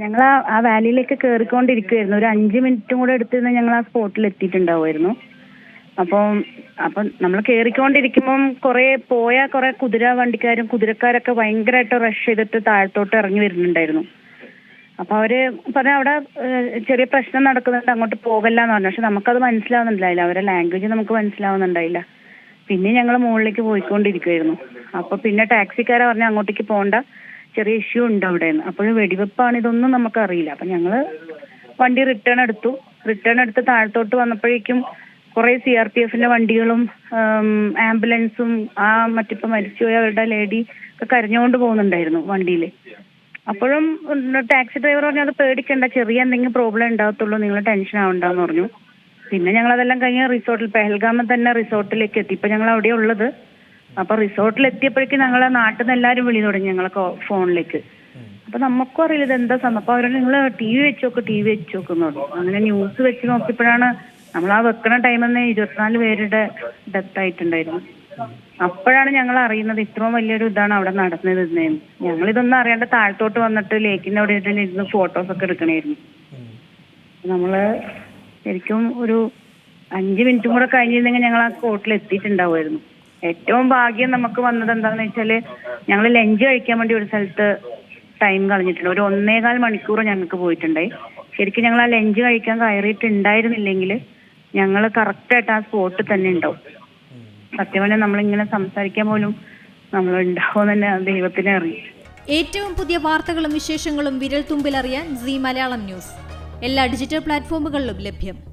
ഞങ്ങൾ ആ ആ വാലിയിലേക്ക് കയറിക്കൊണ്ടിരിക്കുവായിരുന്നു ഒരു അഞ്ച് മിനിറ്റും കൂടെ എടുത്തിരുന്ന ഞങ്ങൾ ആ സ്പോട്ടിൽ എത്തിയിട്ടുണ്ടാവുമായിരുന്നു. അപ്പം അപ്പം നമ്മൾ കയറിക്കൊണ്ടിരിക്കുമ്പം കുറേ പോയ കുറേ കുതിര വണ്ടിക്കാരും കുതിരക്കാരൊക്കെ ഭയങ്കരമായിട്ട് റഷ് ചെയ്തിട്ട് താഴത്തോട്ട് ഇറങ്ങി വരുന്നുണ്ടായിരുന്നു. അപ്പോൾ അവർ പറഞ്ഞ അവിടെ ചെറിയ പ്രശ്നം നടക്കുന്നുണ്ട് അങ്ങോട്ട് പോകല്ല എന്ന് പറഞ്ഞു. പക്ഷെ നമുക്കത് മനസ്സിലാവുന്നുണ്ടായില്ല. അവരുടെ ലാംഗ്വേജ് നമുക്ക് മനസ്സിലാവുന്നുണ്ടായില്ല. പിന്നെ ഞങ്ങൾ മുകളിലേക്ക് പോയിക്കൊണ്ടിരിക്കുവായിരുന്നു. അപ്പോൾ പിന്നെ ടാക്സിക്കാരെ പറഞ്ഞ അങ്ങോട്ടേക്ക് പോകണ്ട ചെറിയ ഇഷ്യൂ ഉണ്ട് അവിടെ അപ്പോഴും വെടിവെപ്പാണ് ഇതൊന്നും നമുക്ക് അറിയില്ല അപ്പൊ ഞങ്ങൾ വണ്ടി റിട്ടേൺ എടുത്തു. റിട്ടേൺ എടുത്ത് താഴത്തോട്ട് വന്നപ്പോഴേക്കും കുറെ സി ആർ പി എഫിന്റെ വണ്ടികളും ആംബുലൻസും ആ മറ്റിപ്പോൾ മരിച്ചുപോയ അവരുടെ ലേഡി ഒക്കെ കരഞ്ഞുകൊണ്ട് പോകുന്നുണ്ടായിരുന്നു വണ്ടിയിൽ അപ്പോഴും ടാക്സി ഡ്രൈവർ പറഞ്ഞു അത് പേടിക്കണ്ട. ചെറിയ എന്തെങ്കിലും പ്രോബ്ലം ഉണ്ടാകത്തുള്ളൂ. നിങ്ങൾ ടെൻഷൻ ആവണ്ടെന്ന് പറഞ്ഞു. പിന്നെ ഞങ്ങൾ അതെല്ലാം കഴിഞ്ഞ് റിസോർട്ടിൽ പെഹൽഗാമിൽ തന്നെ റിസോർട്ടിലേക്ക് എത്തി. ഇപ്പൊ ഞങ്ങൾ അവിടെ ഉള്ളത് അപ്പൊ റിസോർട്ടിൽ എത്തിയപ്പോഴേക്കും ഞങ്ങളെ നാട്ടിൽ നിന്ന് എല്ലാരും വിളി തുടങ്ങി ഞങ്ങളെ ഫോണിലേക്ക്. അപ്പൊ നമുക്കും അറിയില്ല ഇത് എന്താ സംഭവം. അപ്പൊ അവരോട് നിങ്ങൾ ടി വി വെച്ച് നോക്ക് ടി വി വെച്ച് നോക്കുന്നു പറഞ്ഞു. അങ്ങനെ ന്യൂസ് വെച്ച് നോക്കിയപ്പോഴാണ് നമ്മൾ ആ വെക്കണ ടൈമിൽ തന്നെ ഇരുപത്തിനാല് പേരുടെ ഡെത്ത് ആയിട്ടുണ്ടായിരുന്നു. അപ്പോഴാണ് ഞങ്ങൾ അറിയുന്നത് ഇത്രയും വലിയൊരു ഇതാണ് അവിടെ നടന്നത് ഞങ്ങൾ ഇതൊന്നും അറിയാണ്ട് താഴത്തോട്ട് വന്നിട്ട് ലേക്കിന്റെ അവിടെ തന്നെ ഇരുന്ന് ഫോട്ടോസ് ഒക്കെ എടുക്കണായിരുന്നു. നമ്മൾ ശരിക്കും ഒരു അഞ്ച് മിനിറ്റും കൂടെ കഴിഞ്ഞിരുന്നെങ്കിൽ ഞങ്ങൾ ആ സ്പോട്ടിൽ എത്തിയിട്ടുണ്ടാവുമായിരുന്നു. ഏറ്റവും ഭാഗ്യം നമുക്ക് വന്നത് എന്താണെന്ന് വെച്ചാൽ ഞങ്ങൾ ലഞ്ച് കഴിക്കാൻ വേണ്ടി ഒരു സ്ഥലത്ത് ടൈം കളഞ്ഞിട്ടുണ്ട്. ഒരു ഒന്നേകാൽ മണിക്കൂർ ഞങ്ങൾക്ക് പോയിട്ടുണ്ടായി. ശരിക്കും ഞങ്ങൾ ആ ലഞ്ച് കഴിക്കാൻ കയറിയിട്ടുണ്ടായിരുന്നില്ലെങ്കിൽ ഞങ്ങൾ കറക്റ്റായിട്ട് ആ സ്പോട്ടിൽ തന്നെ ഉണ്ടാവും. സത്യം പറഞ്ഞാൽ നമ്മളിങ്ങനെ സംസാരിക്കാൻ പോലും നമ്മൾ ഉണ്ടാവും തന്നെ ദൈവത്തിന് അറിയും. ഏറ്റവും പുതിയ വാർത്തകളും വിശേഷങ്ങളും വിരൽ തുമ്പിലറിയാൻ സി മലയാളം ന്യൂസ്. എല്ലാ ഡിജിറ്റൽ പ്ലാറ്റ്ഫോമുകളിലും ലഭ്യം.